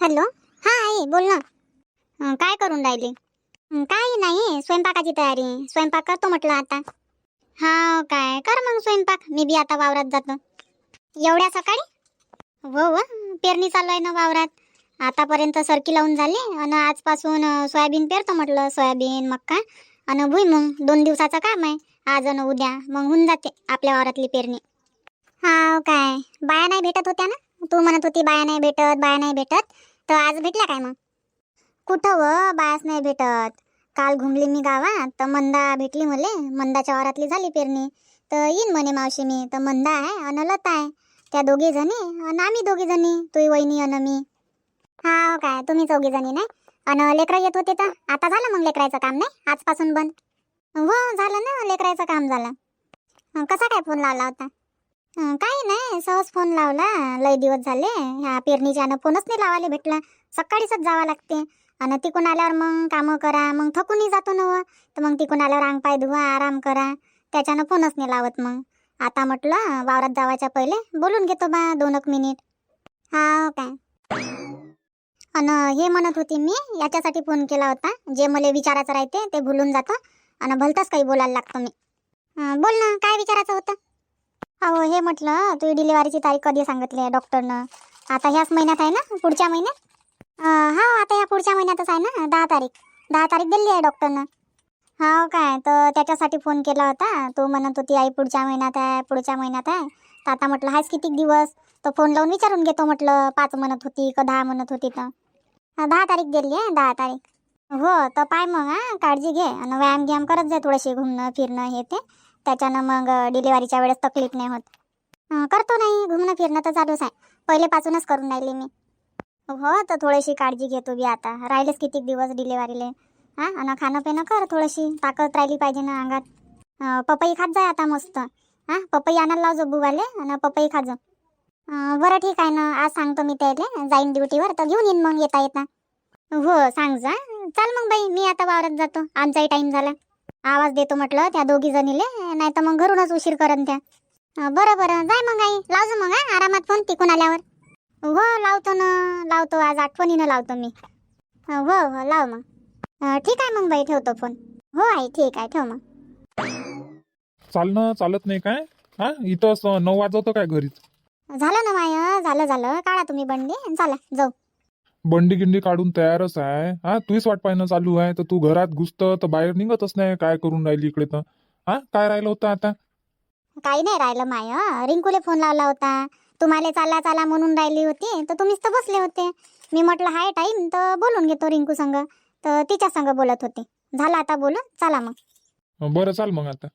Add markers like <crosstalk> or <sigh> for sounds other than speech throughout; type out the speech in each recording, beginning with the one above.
Hello? हा आई बोल ना. अं, काय करून राहिली? अं, काही नाही स्वयंपाकाची तयारी. स्वयंपाक करतो म्हटलं आता. हा काय? कर मग स्वयंपाक. मी बी आता वावरात जातो. एवढ्या सकाळी? हो हो. पेरणी चालू आहे ना वावरात. आतापर्यंत सरकी लावून झाली. आणि आजपासून अं, सोयाबीन पेरतो म्हटलं. सोयाबीन मक्का आणि भुईमुंग दोन दिवसाचं काम आहे. आज आणि उद्या. मग होऊन जाते आपल्या वावरातली पेरणी. हा हो काय? बाया नाही भेटत होत्या ना? तू म्हणत होती बाया नाही भेटत बाया नाही भेटत. तर आज भेटल्या काय मग? कुठं व बायाच नाही भेटत? काल घुमली मी गावात तर मंदा भेटली मले. मंदाच्या वारातली झाली पेरणी. तर येईन म्हणे मावशी मी. तर मंदा आहे अन लता आहे. त्या दोघी जणी आणि आम्ही दोघी जणी. तुही वहिनी अन मी. हा काय तुम्ही चौघी जणी नाही? अन लेकरं येत होते तर? आता झालं मग लेकरायचं काम नाही? आजपासून बंद. हो झालं ना लेकरायचं काम झालं. कसा काय फोन लावला होता? काही नाही. सहज फोन लावला. लय दिवस झाले. ह्या पेरणीच्यानं फोनच नाही लावायला भेटला. सकाळीच जावं लागते. आणि तिकून आल्यावर मग कामं करा. मग थकूनही जातो ना तर मग तिकून आल्यावर अंग पाय धुवा आराम करा. त्याच्यानं फोनच नाही लावत मग. आता म्हटलं वावरात जावायच्या पहिले बोलून घेतो बा दोन एक मिनिट. हा काय? अन हे म्हणत होती मी याच्यासाठी फोन केला होता. जे मला विचारायचं राहते ते भुलून जातं. आणि भलताच काही बोलायला लागतो मी. बोल ना काय विचारायचं होतं? अहो हे म्हटलं तुम्ही डिलिव्हरीची तारीख कधी सांगितली आहे डॉक्टरनं? आता ह्याच महिन्यात आहे ना पुढच्या महिन्यात? हा आता ह्या पुढच्या महिन्यातच आहे ना दहा तारीख. दहा तारीख दिली आहे डॉक्टरनं. हो काय तर त्याच्यासाठी फोन केला होता. तू म्हणत होती आई पुढच्या महिन्यात आहे पुढच्या महिन्यात आहे. तर आता म्हटलं हायच किती दिवस? तर फोन लावून विचारून घेतो म्हटलं पाच म्हणत होती का दहा म्हणत होती तर. दहा तारीख दिली आहे दहा तारीख. हो तर पाय मग हां काळजी घे. आणि व्यायाम घ्याम करत जाय थोडेसे घुमणं फिरणं हे ते. त्याच्यानं मग डिलिव्हरीच्या वेळेस तकलीफ नाही होत. अं, करतो नाही घुमणं फिरणं तर चालूच आहे. पहिलेपासूनच करून राहिली मी. हो तर थोडीशी काळजी घेतो बी आता. राहिलेच किती दिवस डिलिव्हरीले हा आणि खाणं पिणं कर थोडीशी. ताकद राहिली पाहिजे ना अंगात. अं, पपई खात जाय आता मस्त. हां पपई आणायला लाव जो बुवाले आणि पपई खा जा अं, बरं ठीक आहे ना आज सांगतो मी त्याले. जाईन ड्युटीवर तर घेऊन येईन मग येता येता हो सांग जा. चाल मग बाई मी आता वावरात जातो. आमचाही टाईम झाला. आवाज देतो म्हटलं त्या दोघी जणीले नाही तर मग घरूनच उशीर करन त्या. बरं बरं जाय मग आई लावजो मग आरामात फोन तिकून आल्यावर. हो लावतो ना लावतो आज आठवणीनं लावतो मी. हो हो लाव मग. ठीक आहे मग बाई ठेवतो फोन. हो आई ठीक आहे ठेव मग. चालणं चालत नाही काय? हा इथं नऊ वाजवतं काय घरीच? झालं ना माय झालं झालं. काढा तुम्ही बंडी चला जाऊ. बंडी गिंडी काढून तयारच आहे. हा तुझीच वाट पाहणं चालू आहे तर तू घरात घुसतं तर बाहेर निघतच नाही. काय करून राहिली इकडे तर? हा काय राहिलं होतं आता? काही नाही राहिलं माय रिंकूले फोन लावला होता. तुम्हाला चाला चाला म्हणून राहिली होती तर तुम्हीच तर बसले होते. मी म्हटलं हाय टाईम तर बोलून घेतो रिंकू संग. तर तिच्या संग बोलत होते. झालं आता बोलून चला मग. बरं चाल मग आता.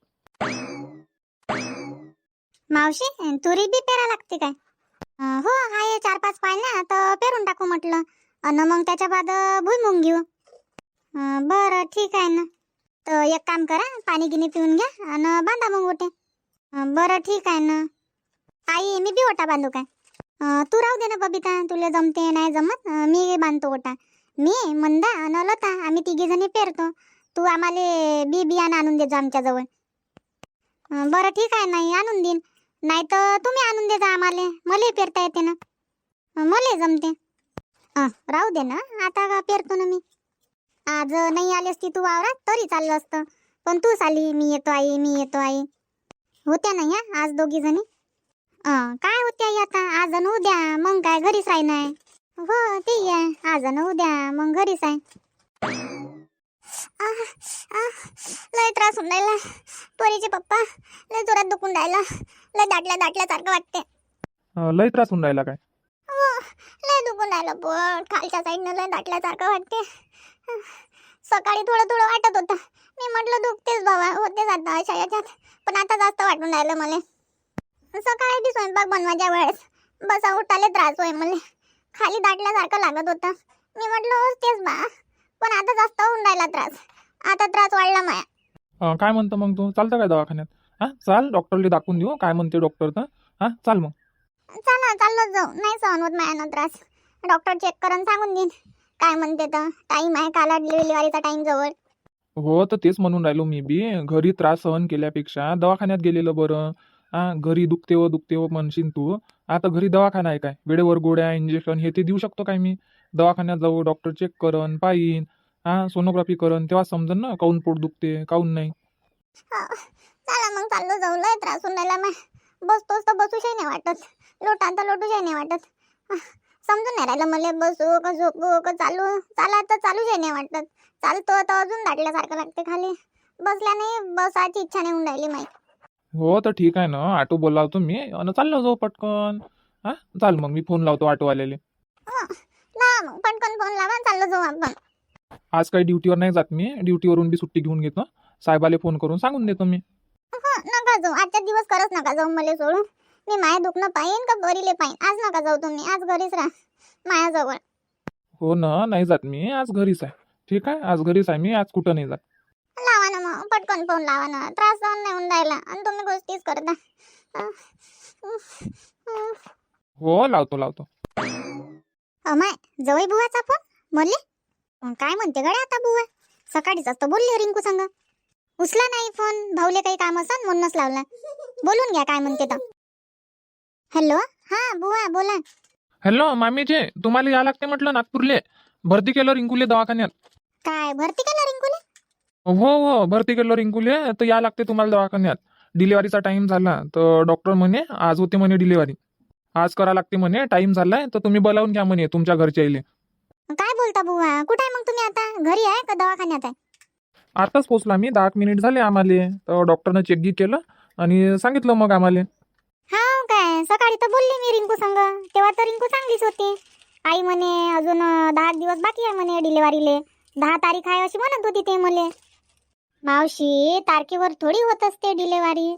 मावशी तुरी बी पेरा लागते काय? हो हाय चार पाच पाहिल्या तर पेरून टाकू म्हटलं. अन मग त्याच्या बाद भुईमुंग घेऊ. बरं ठीक आहे ना. तर एक काम करा पाणी गिनी पिऊन घ्या आणि बांधा मग ओटे बरं ठीक आहे ना. आई मी बी ओटा बांधू काय? तू राहू दे ना बबिता तुला जमते नाही जमत मी बांधतो ओटा. मी मंदा आणि लता आम्ही तिघी जणी पेरतो. तू आम्हाला बी बियाणं आणून दे जा आमच्याजवळ बरं ठीक आहे नाही आणून देईन. नाही तर तुम्ही आणून दे जा आम्हाला. मला पेरता येते ना. मला जमते. राहू दे ना. आता का पेरतो ना मी? आज नाही आली असती तू वावरात तरी चाललं असतं. पण तूच आली. मी येतो आई मी येतो आई. होत्या ना या आज दोघी जणी? अं, काय होत्या आता? आज आणि उद्या मग काय घरीच राहणार हो ते आहे आज आणि उद्या मग घरीच आहे. लय त्रास होऊन राहिला. पोरीचे पप्पा लय जोरात दुखून राहिला. लय दाटल्या दाटल्यासारखं वाटते लय त्रास होऊन राहिला काय? दुखून राहिलं. पोट खालच्या साईडनं लय दाटल्यासारखं वाटते सकाळी थोडं थोडं वाटत होतं. मी म्हटलं दुखतेच बाबा होतेच आता अशा याच्यात. पण आता जास्त वाटून राहिलं मला. सकाळी बी स्वयंपाक बनवायच्या वेळेस बसा उठाले त्रास होय मला. खाली दाटल्यासारखं लागत होतं. मी म्हटलं होतेच बा. पण आता जास्त होऊन राहिला त्रास. आता त्रास वाढला माया. अं, काय म्हणतं मग तू? चालतं काय दवाखान्यात? हा? चाल डॉक्टरला दाखवून देऊ. काय म्हणते डॉक्टर तर? हा? चाल मग. चला चाललो जाऊ. नाही सहन होत माझ्यानं त्रास. डॉक्टर चेक करून सांगून देईन. काय म्हणते तर? टाईम आहे काला डिलिव्हरीचा टाईम जवळ. हो तर तेच म्हणून राहिलो मी बी. घरी त्रास सहन केल्यापेक्षा दवाखान्यात गेलेलं बरं. हा घरी दुखते व दुखते व म्हणशील तू. आता घरी दवाखाना आहे काय? वेळेवर गोळ्या इंजेक्शन हे ते देऊ शकतो काय मी? दवाखान्यात जाऊ डॉक्टर चेक करन पाहीन. हा सोनोग्राफी करन तेव्हा समजन ना काऊन पोट दुखते काऊन नाही? चला मग चाललो जाऊ लय त्रास होऊन राहिला मग बसतोच तर बसूशाही नाही वाटत. लोटा तर लोटूशाही नाही वाटत. समजून नाही राहिलं. मला बसू का झोपू का चालू चाला तर चालूशाही नाही वाटत. चालतो तर अजून दाटल्यासारखं लागते खाली. बसल्याने बसायची इच्छा नाही होऊन राहिली माही हो तर ठीक आहे ना. ऑटो बोलावतो मी आणि चाललो जाऊ पटकन. हा? चाल मग मी फोन लावतो ऑटोवाल्याले ला मग. पटकन फोन लावा चाललो जाऊ आपण. आज काही ड्युटीवर नाही जात मी. ड्युटीवरून बी सुट्टी घेऊन घेतो. साहेबाले फोन करून सांगून देतो मी. हं, नका जाऊ. आजच्या दिवस खरंच नका जाऊ मला सोडून. मी माया दुखणं पाहिन का बरीले पाहिन? आज नका जाऊ तुम्ही. आज घरीच राहा. मायाजवळ. हो ना नाही जात मी. आज घरीच आहे. ठीक आहे? आज घरीच आहे मी. आज कुठं नाही जात. लावा ना मग. पटकन फोन लावा ना. त्रास सहन नाही होऊन राहिला. आणि तुम्ही गोष्टीच करता अं, उफ, उफ. हो लावतो लावतो. अमाय जवळ बुवाचा फोन म्हणले काय म्हणते गड्या आता बुवा? सकाळीच असतं बोलले रिंकू संग. उचला नाही फोन भाऊले काही काम असन म्हणूनच लावला. बोलून घ्या काय म्हणते तर. हॅलो हा बुवा बोला. हॅलो मामीचे तुम्हाला या लागते म्हटलं नागपूरले. भरती केलं रिंकुले दवाखान्यात. काय भरती केलं रिंकूले हो हो भरती केलं रिंकुले तर या लागते तुम्हाला दवाखान्यात. डिलिव्हरीचा टाइम झाला तर डॉक्टर म्हणे आज होते म्हणे डिलिव्हरी. आज करा लागते म्हणे टाइम झालाय तर तुम्ही बोलावून घ्या म्हणे तुमच्या घरच्या इले. काय बोलता बुवा? कुठे आहे मग तुम्ही आता? घरी आहे का दवाखान्यात आहे? आताच पोचला मी दहा मिनिट झाले आम्हाला. तर डॉक्टरनं चेक केलं आणि सांगितलं मग आम्हाला. हा काय? सकाळी तर बोलली मी रिंकू संग. तेव्हा तर रिंकू चांगलीच होती. आई म्हणे अजून दहा दिवस बाकी आहे म्हणे डिलिव्हरीले दहा तारीख आहे अशी म्हणत होती ते मले. मावशी तारखेवर थोडी होत असते डिलिव्हरी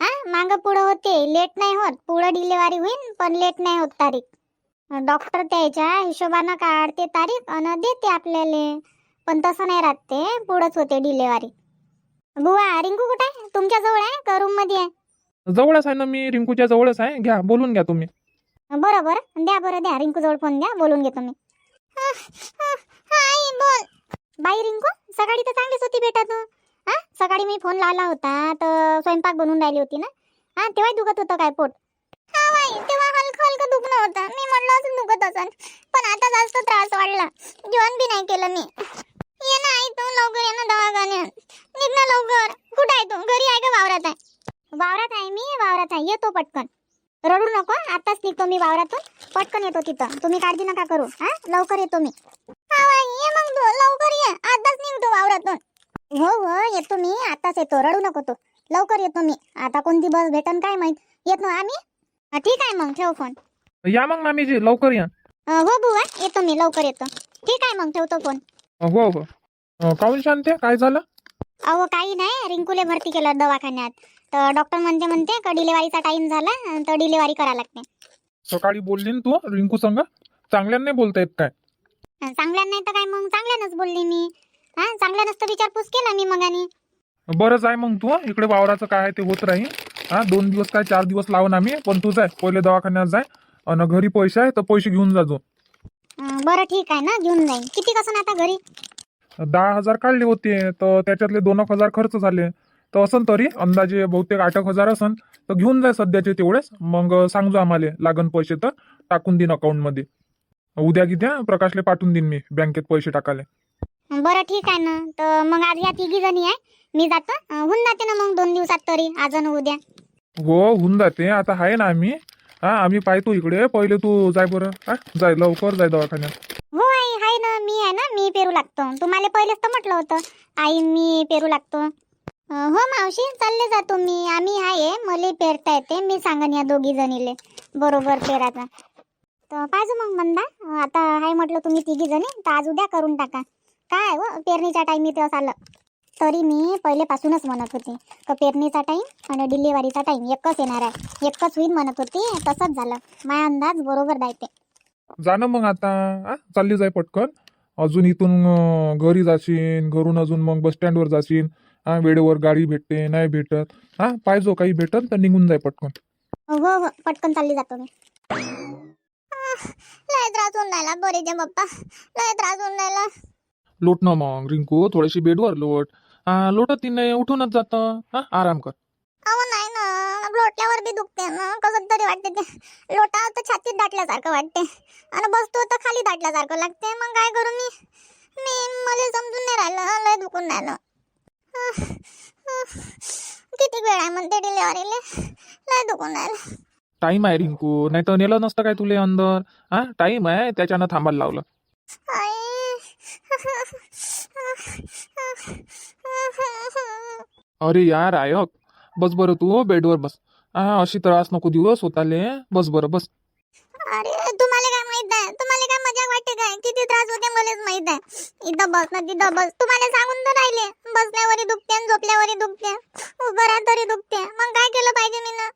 हा? मागं पुढं होते. लेट नाही होत. पुढं डिलिव्हरी होईल पण लेट नाही होत तारीख. डॉक्टर त्याच्या हिशोबानं काढते तारीख आणि देते आपल्याला. पण तसं नाही राहत ते. पुढंच होते डिलिव्हरी बुवा रिंकू कुठे आहे? तुमच्याजवळ आहे का? रूममध्ये आहे? जवळच आहे ना मी रिंकूच्या जवळच आहे. घ्या बोलून घ्या तुम्ही. बरं बरं द्या बरं द्या. रिंकू जवळ फोन द्या बोलून घेतो मी हाय बोल. बाई रिंकू सकाळी तर चांगलीच होती बेटा तू. हा सकाळी मी फोन लावला होता तर स्वयंपाक बनवून राहिली होती ना. हा तेव्हा दुखत होतं काय पोट? हा बाई तेव्हा हलकं हलकं दुखणं होतं. मी म्हणलं असं दुखत असन पण आता जास्त त्रास वाढला. जेवण बी नाही केलं मी. ये ना आई तू लवकर ये ना दवाखान्यात. निघ ना लवकर. कुठं आहे तू? घरी आहे का वावरात आहे? वावरात आहे मी वावरात आहे. येतो पटकन. रडू नको आताच निघतो मी वावरातून. पटकन येतो तिथं. तुम्ही काळजी नका करू हा? लवकर येतो मी. ये मग तू. लवकर ये. आताच निघतो वावरातून. हो हो येतो मी. आताच येतो. रडू नको तू. लवकर येतो मी. आता कोणती बस भेटन काय माहीत? येत ना आम्ही? ठीक आहे मग. ठेव फोन. या मग मामीजी लवकर या. हो बुवा. येतो मी. लवकर येतो. ठीक आहे मग. ठेवतो फोन. हो हो. शांते? काय झालं? अहो काही नाही. रिंकूले भरती केलं दवाखान्यात. तर डॉक्टर म्हणते म्हणते का डिलिव्हरीचा टाइम झाला तर डिलिव्हरी करा लागते. सकाळी बोलली ना तू रिंकू संग चांगल्याने बोलता येत काय? चांगल्या नाही तर काय मग चांगल्यानंच बोलली मी. हा चांगल्यानंच तर विचारपूस केला मी मगानी. बरं जाय मग तू इकडे वावराचं काय आहे ते होत राहील. हा दोन दिवस काय चार दिवस लावून आम्ही पण तू जाय पहिले दवाखान्यात जाय. आणि घरी पैसे आहे तर पैसे घेऊन जाजो अं, बरं ठीक आहे ना घेऊन जाईन. किती कसं आता घरी? दहा हजार काढले होते तर त्याच्यातले दोन एक हजार खर्च झाले. तर असन तरी अंदाजे बहुतेक आठ एक हजार असन. तर घेऊन जाय सध्याचे तेवढेच. मग सांगजो आम्हाला लागन पैसे तर टाकून देईन अकाउंटमध्ये. उद्या किद्या प्रकाशले पाठवून देईन मी बँकेत पैसे टाकाले बरं ठीक आहे ना. तर मग आज या तिघी जणी आहे. मी जातो. अं, होऊन जाते ना मग दोन दिवसात तरी आज आणि उद्या. हो होऊन जाते. आता आहे ना आम्ही. हा आम्ही पाहतो इकडे. पहिले तू जाय बरं. हा जाय लवकर जाय दवाखान्यात. हो आई आहे ना. मी आहे ना. मी पेरू लागतो. तुम्हाला पहिलेच तर म्हटलं होतं. आई मी पेरू लागतो. हो मावशी चालले जातो मी आम्ही आहे मला पेरता येते मी सांगन या दोघी जणीले. बरोबर पेराचा तर पाहिजे मग मंदा. आता आहे म्हटलं तुम्ही तिघी जणी तर आज उद्या करून टाका. काय हो पेरणीच्या टाईम तेव्हा आलं. तरी मी पहिलेपासूनच म्हणत होती का पेरणीचा टाईम आणि डिलिव्हरीचा टाईम एकच येणार आहे. एकच होईल म्हणत होती तसंच झालं. माझा अंदाज बरोबर जायते जा मग आता चालली जाय पटकन. अजून इथून घरी जाशील घरून अजून मग बस स्टँडवर जाशील हा वेळेवर गाडी भेटते नाही भेटत. हा पाहिजो काही भेटत तर निघून जाय पटकन. हो हो पटकन चालली जातो मी. लय त्रास होऊन राहिला बरे जे बाप्पा. लय त्रास होऊन राहिला. लोट ना मग रिंकू थोडीशी बेडवर लोट. हा लोटत ती नाही उठूनच जातं. हा आराम कर. अहो नाही ना लोटल्यावर बी दुखते मग कसं तरी वाटते ते. लोटा तर छातीत दाटल्यासारखं वाटते. आणि बसतो तर खाली दाटल्यासारखं लागते. मग काय करू मी? मी मला समजून नाही राहिलं लय दुखून राहिलं. किती वेळ आहे म्हणते डिलेवरीले लय दुखून राहिलं. टाईम आहे रिंकू. नाही तर नेलं नसतं काय तुले अंदर? हा? टाईम आहे. त्याच्यानं थांबायला लावलं. आई. अरे यार आयक. बस बरं तू बेडवर बस. हा अशी त्रास नको देऊ स्वतःले. बस बरं बस. अरे किती त्रास होते मलाच माहीत आहे. इथं बस ना तिथं बस. तुम्हाला सांगून तर राहिले. बसल्यावरही दुखते आणि झोपल्यावरही दुखते. उभं राहा तरी दुखते. मग काय केलं पाहिजे मी ना?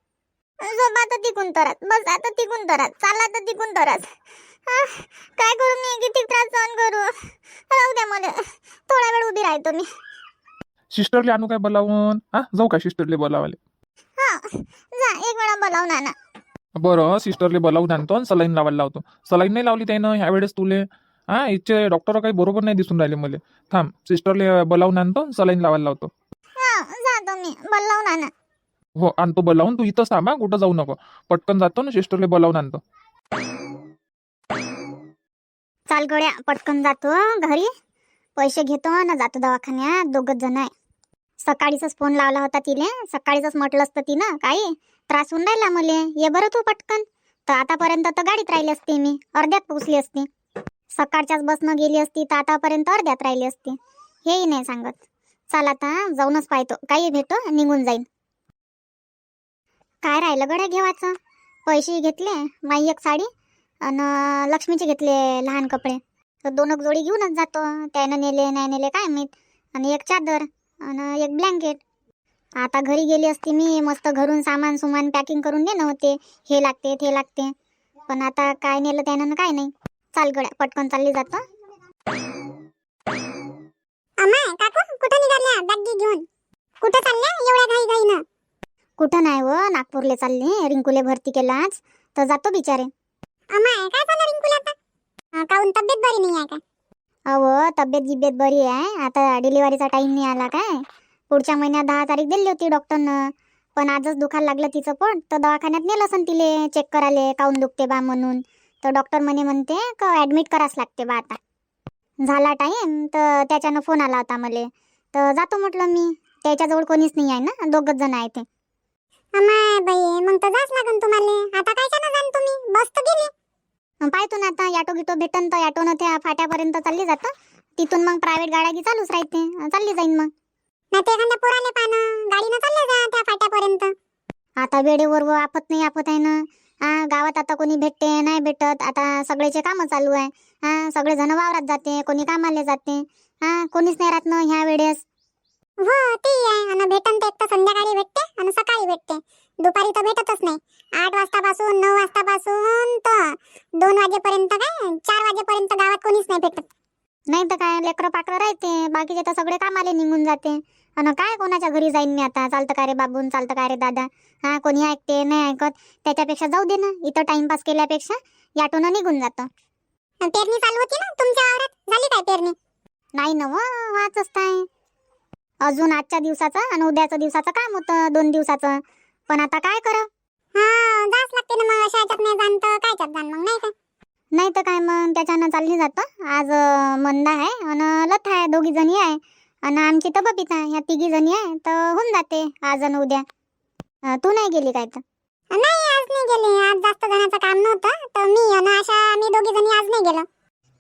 झोपा तर तिकून तरच बस आता तिकून तरच चाला तर तिकून तरच आह, काय करू मी? किती त्रास सहन करू? राहू द्या मला. थोडा वेळ उभी राहतो मी. सिस्टरले आणू काय बोलावून? हा? जाऊ का सिस्टरले बोलावाले? हा. जा. एक वेळा बोलावून आणा बरं सिस्टरले बोलावून आणतो आणि सलाईन लावायला लावतो. सलाईन नाही लावली त्यानं ह्या वेळेस तुले हा इथचे डॉक्टर काही बरोबर नाही दिसून राहिले मला. थांब सिस्टरले बोलावून आणतो सलाईन लावायला लावतो. हा जातो मी बोलावून आणा. हो आणतो बोलावून तू इथंच थांब कुठं जाऊ नको. पटकन जातो ना सिस्टरले बोलावून आणतो. चाल गड्या पटकन जातो घरी. पैसे घेतो ना जातो दवाखान्यात दोघच जण आहे. सकाळीच फोन लावला होता तिले सकाळीच म्हटलं असतं तिनं काही. त्रास होऊन राहिला मले. ये बरं तू पटकन. तर आतापर्यंत तर गाडीत राहिली असती मी. अर्ध्यात पोचली असती. सकाळच्याच बसनं गेली असती तर आतापर्यंत अर्ध्यात राहिली असती. हेही नाही सांगत. चाल आता जाऊनच पाहतो. काही भेटो निघून जाईन. काय राहिलं गड्या घेवायचं पैसे घेतले माई एक साडी आणि लक्ष्मीचे घेतले लहान कपडे. तर दोन एक जोडी घेऊनच जातो. त्यानं नेले नाही नेले काय माहीत. आणि एक चादर आणि एक ब्लँकेट आता घरी गेली असती मी मस्त घरून सामान सुमान पॅकिंग करून नेणं होते. हे लागते ते लागते. पण आता काय नेलं त्यानं काय नाही. चाल गड्या पटकन चालली जातो. काकू कुठं निघाल्या? बॅग घेऊन. कुठं चालल्या? एवढ्या घाई घाईनं. कुठं नाही व नागपूरले चालले. रिंकूले भरती केलं आज. तर जातो बिचारे. अमाय काय झालं रिंकूला आता? तब्येत बरी नाही आहे का अहो तब्येत गिब्येत बरी आहे. आता डिलिव्हरीचा टाइम नाही आला काय? पुढच्या महिन्यात दहा तारीख दिली होती डॉक्टरनं पण आजच दुखायला लागलं तिचं पोट तर दवाखान्यात नेलं असन तिले चेक करायले काहून दुखते बा म्हणून. तर डॉक्टर म्हणे म्हणते का ॲडमिट करावंच लागते बा आता. झाला टाईम तर त्याच्यानं फोन आला होता मले. तर जातो म्हटलं मी. त्याच्याजवळ कोणीच नाही आहे ना दोघच जण आहे ते. अमाय बाई मग तर जाच लागन तुम्हाला. आता काय जाण तुम्ही? बस तर गेली. मग पाहतो ना आता ऑटो गिटो भेटन तर ऑटोनं त्या फाट्यापर्यंत चालली जातं. तिथून मग प्रायव्हेट गाड्या चालूच राहते. चालली जाईन मग. नाही ते एखाद्या पोराले पानं गाडीनं चालले जा त्या फाट्यापर्यंत. आता वेळेवर व आपत नाही आपत आहे ना. हा गावात आता कोणी भेटते नाही भेटत. आता सगळेचे कामं चालू आहे. हा सगळे जण वावरात जाते कोणी कामाला जाते. हा कोणीच नाही राहत ना ह्या वेळेस. हो ते आहे. आणि भेटन ते तर संध्याकाळी भेटते आणि सकाळी भेटते. दुपारी तर भेटतच नाही. आठ वाजतापासून नऊ वाजतापासून तर दोन वाजेपर्यंत काय? चार वाजेपर्यंत गावात कोणीच नाही भेटत. नाही तर काय लेकरं पाकरं राहते. बाकीचे तर सगळे कामाले निघून जाते. आणि काय कोणाच्या घरी जाईन मी आता? चालतं का रे बाबून? चालतं का रे दादा? हा कोणी ऐकते नाही ऐकत? त्याच्यापेक्षा जाऊ दे ना इथं टाइमपास केल्यापेक्षा याटोनं निघून जातं. पेरणी चालू होती ना तुमच्या वावरात? झाली काय पेरणी? नाही ना वाच असताय अजून आजच्या दिवसाचं आणि उद्याच्या दिवसाचं काम होतं दोन दिवसाचं. पण आता काय करा? हा जाच लागते ना मग अशा नाही जाणतं काय जाण मग नाही काय नाही तर काय मग त्याच्यानं चालली जातं. आज मंदा आहे आणि लथ आहे दोघी जणी आहे. आणि आमची तर बबिता ह्या तिघी जणी आहे तर होऊन जाते आज आणि उद्या. अं, तू नाही गेली काय तर? नाही आज नाही गेली. आज जास्त जणांचं काम नव्हतं तर मी आणि आशा आम्ही दोघी जणी आज नाही गेलो.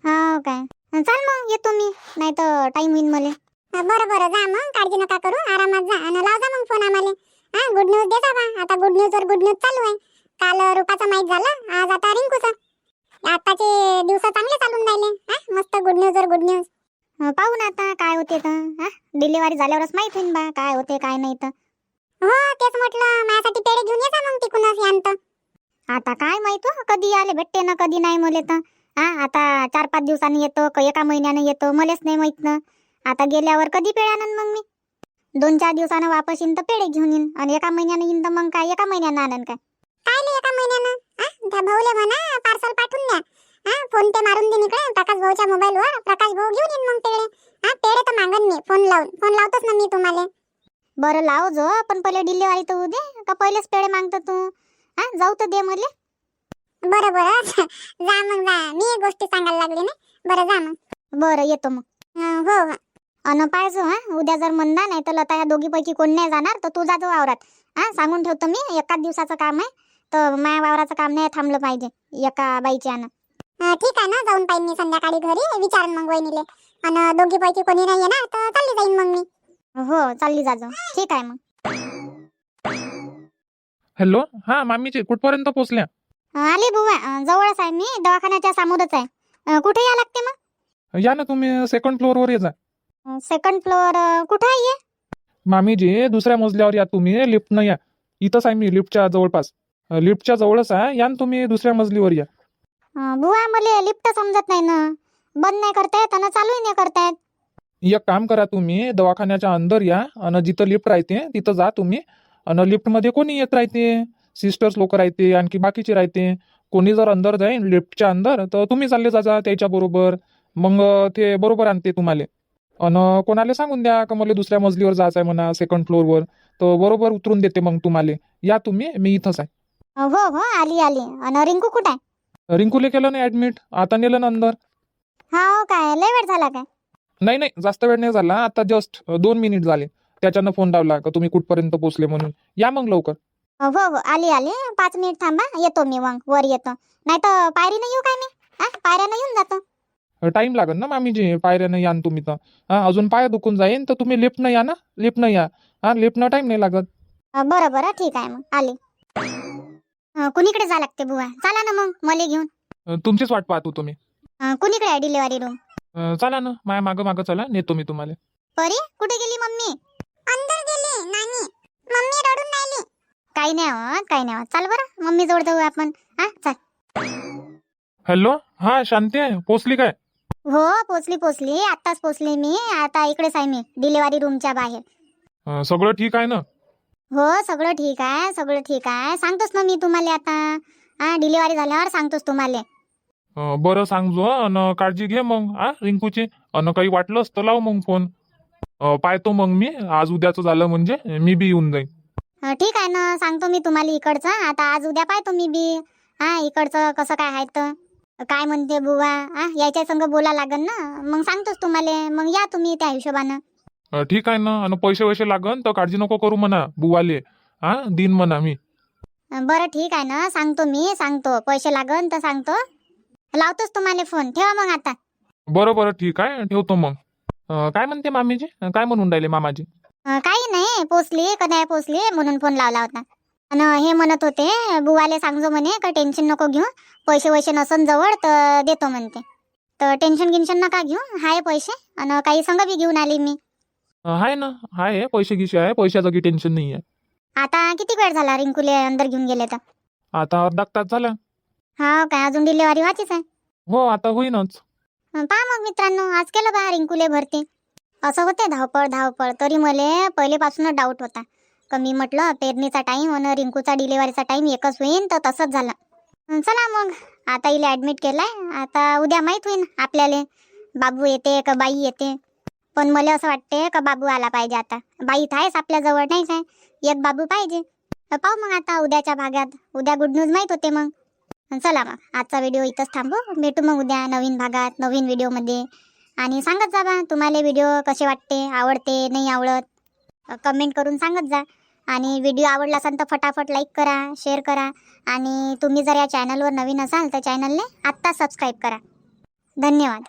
हो काय? चाल मग येतो मी नाही तर टाइम होईन मला. बरं बरं जा मग काळजी नका करू आरामात जा. आणि लाव जा मग फोन आम्हाला. हा गुड न्यूज देता बा आता गुड न्यूज वर गुड न्यूज चालू आहे. काल रुपाचं माहीत झालं आज आता रिंकूचं. आताचे दिवस चांगले चालून राहिले. हा मस्त गुड न्यूज वर गुड न्यूज पाहू ना आता काय होते तर हा? डिलिव्हरी झाल्यावरच माहीत होईन बा काय होते काय नाही तर. हो तेच म्हटलं माझ्यासाठी पेढे घेऊन ये जा मग तिकूनच यांत आता काय माहीत हो, कधी आले भेटते ना कधी नाही मले तर. हा आता चार पाच दिवसांनी येतो का एका महिन्यानं येतो मलेच नाही माहीत ना. आता गेल्यावर कधी पेढे आणन मग मी? दोन चार दिवसानं वापस येईन तर पेढे घेऊन येईन. आणि एका महिन्यानं येईन तर मग काय एका महिन्यानं आणन काय? काय नाही एका महिन्यानं. आ त्या भाऊले म्हणा पार्सल पाठवून द्या. हा फोन पे मारून दे इकडे प्रकाश भाऊच्या मोबाईलवर. प्रकाश भाऊ घेऊन येईन मग पेढे हा पेढे तर मागन मी. फोन लावून. फोन लावतोच ना मी तुम्हाला. बरं लाव जो पण पहिले डिलिव्हरी तर होऊ दे. का पहिलेच पेढे मागतो तू? हा जाऊ तर दे मले. बरं बरं. <laughs> जा मग जा. मी एक गोष्ट सांगायला लागली ना बरं जा मग. बरं येतो मग. अं, हो हो. अन पाहिजे हा. उद्या जर म्हणला नाही तर लता ह्या दोघीपैकी कोण नाही जाणार तर तू जातो वावरात. हा सांगून ठेवतो मी. एकाच दिवसाचं काम आहे. तर माझ्या वावराचं काम नाही थांबलं पाहिजे. एका बाईच्या यानं ठीक आहे ना जाऊन पाहिजे मी संध्याकाळी घरी विचारून मग वहिनीले. आणि दोघी पैकी कोणी नाही येणार तर चालली जाईन मग मी. हो चालली जाजो ठीक आहे मग. हॅलो हा मामीजी कुठपर्यंत पोहोचल्या आली बुवा अं, जवळच आहे मी दवाखान्याच्या समोरच आहे. अं, कुठे या लागते मग? या ना तुम्ही सेकंड फ्लोअरवर ये जा. सेकंड फ्लोअर कुठे आहे हे? मामीजी दुसऱ्या मजल्यावर या तुम्ही लिफ्टनं या. इथंच आहे मी लिफ्टच्या जवळपास. लिफ्टच्या जवळच आहे या ना तुम्ही दुसऱ्या मजलीवर या. बुवा मला लिफ्ट समजत नाही ना. बंद नाही करतायत आणि चालूही नाही करतायत. एक काम करा तुम्ही दवाखान्याच्या अंदर या आणि जिथं लिफ्ट राहते तिथं जा तुम्ही. आणि लिफ्टमध्ये कोणी येत राहते? सिस्टर्स लोक राहते आणखी बाकीचे राहते. कोणी जर अंदर जाईन लिफ्टच्या अंदर तर तुम्ही चालले जा त्याच्या बरोबर. मग ते बरोबर आणते तुम्हाला. आणि कोणाला सांगून द्या का मला दुसऱ्या मजलीवर जायचं आहे म्हणा सेकंड फ्लोअरवर तर बरोबर उतरून देते मग तुम्हाला. या तुम्ही मी इथंच आहे. हो हो आली आली. आणि रिंकू कुठे आहे? रिंकूले केलं ना ऍडमिट आता नेलं ना अंदर? हा काय? लय वेळ झाला काय? नाही नाही जास्त वेळ नाही झाला. आता जस्ट दोन मिनिट झाले. त्याच्यानं फोन लावला का तुम्ही कुठपर्यंत पोहोचले म्हणून? या मग लवकर. हो हो. आली आली. पाच मिनिट थांबा. येतो मी मग. वर येतो. नाही तर पायरीनं येऊ काय मी? हा? पायऱ्यानं येऊन जातो. टाइम लागेल ना मामीजी. पायऱ्यानं या न तुम्ही तर. हा अजून पाय दुखून जाईन तर तुम्ही लिफ्टनं या ना? लिफ्टनं या. हा लिफ्टनं टाइम नाही लागत. अं, बरं बरं ठीक आहे मग. आली. कुणीकडे जा लागते बुवा? चला ना मग मला घेऊन. अं, तुमचीच वाट पाहतो तुम्ही. अं, कुणीकडे आहे डिलिव्हरी रूम अं, चला ना माया मागं मागं चला नेतो मी तुम्हाला. परी कुठे गेली मम्मी? अंदर गेली नानी. मम्मी रडून राहिली. काही नाही होत काही नाही होत चाल बरं मम्मी जवळ जाऊ आपण. हा चाल. हॅलो हा शांती आहे पोचली काय? हो पोचली पोचली. आत्ताच पोचली मी. आता इकडेच आहे मी डिलिव्हरी रूमच्या बाहेर. अं, सगळं ठीक आहे ना? हो सगळं ठीक आहे सगळं ठीक आहे. सांगतोच ना मी तुम्हाला आता. हा डिलिव्हरी झाल्यावर सांगतोच तुम्हाला. अं, बरं सांगजो अन काळजी घे मग हा रिंकूची. अन काही वाटलंच तर लाव मग फोन. अं, पाहतो मग मी आज उद्याचं झालं म्हणजे मी बी येऊन जाईन. अं, ठीक आहे ना सांगतो मी तुम्हाला इकडचं. आता आज उद्या पाहतो मी बी. हा इकडचं कसं काय आहे तर. काय म्हणते बुवा हा याच्या संग बोला लागन ना. मग सांगतोच तुम्हाला मग या तुम्ही त्या हिशोबानं. ठीक आहे ना? आणि पैसे वैसे लागन तर काळजी नको करू म्हणा बुवाले. हा? दिन म्हणा मी. बरं ठीक आहे ना? सांगतो मी सांगतो. पैसे लागन तर सांगतो. लावतोच तुम्हाला फोन. ठेवा मग आता. बरं बरं ठीक आहे. ठेवतो मग. अं, काय म्हणते मामीजी? काय म्हणून राहिले मामाजी? अं, काही नाही. पोचली का नाही पोचली म्हणून फोन लावला होता. आणि हे म्हणत होते बुवाले सांगजो म्हणे का टेन्शन नको घेऊ. पैसे वैसे नसन जवळ तर देतो म्हणते. तर टेन्शन गिन्शन नका घेऊ. हाय पैसे. आणि काही संग बी घेऊन आली मी. आहे ना आहे पैसे गिसे आहे पैशाचं काही टेन्शन नाही आहे आता किती वेळ झाला रिंकूले अंदर घेऊन गेले तर? आता अर्धा तास झाला. हा काय अजून डिलिव्हरी व्हायचीच आहे? हो आता होईनच. पहा मग मित्रांनो आज केलं बा रिंकूले भरती? असं होते धावपळ धावपळ. तरी मला पहिलेपासूनच डाऊट होता. का मी म्हटलं पेरणीचा टाईम आणि रिंकूचा डिलिव्हरीचा टाईम एकच होईन तर तसंच झालं. अं, चला मग आता इले ॲडमिट केलंय. आता उद्या माहीत होईन आपल्याला. बाबू येते का बाई येते? पण मला असं वाटते का बाबू आला पाहिजे आता. बाई आहेस आहेच आपल्याजवळ नाहीच आहे. एक बाबू पाहिजे. पाहू मग आता उद्याच्या भागात. उद्या गुड न्यूज माहीत होते मग. चला मग आजचा व्हिडिओ इथंच थांबू. भेटू मग उद्या नवीन भागात नवीन व्हिडिओमध्ये आणि सांगत जा बा तुम्हाला व्हिडिओ कसे वाटते आवडते नाही आवडत? कमेंट करून सांगत जा. आणि व्हिडिओ आवडला असेल तर फटाफट लाईक करा शेअर करा. आणि तुम्ही जर या चॅनलवर नवीन असाल तर चॅनलने आत्ता सबस्क्राईब करा. धन्यवाद.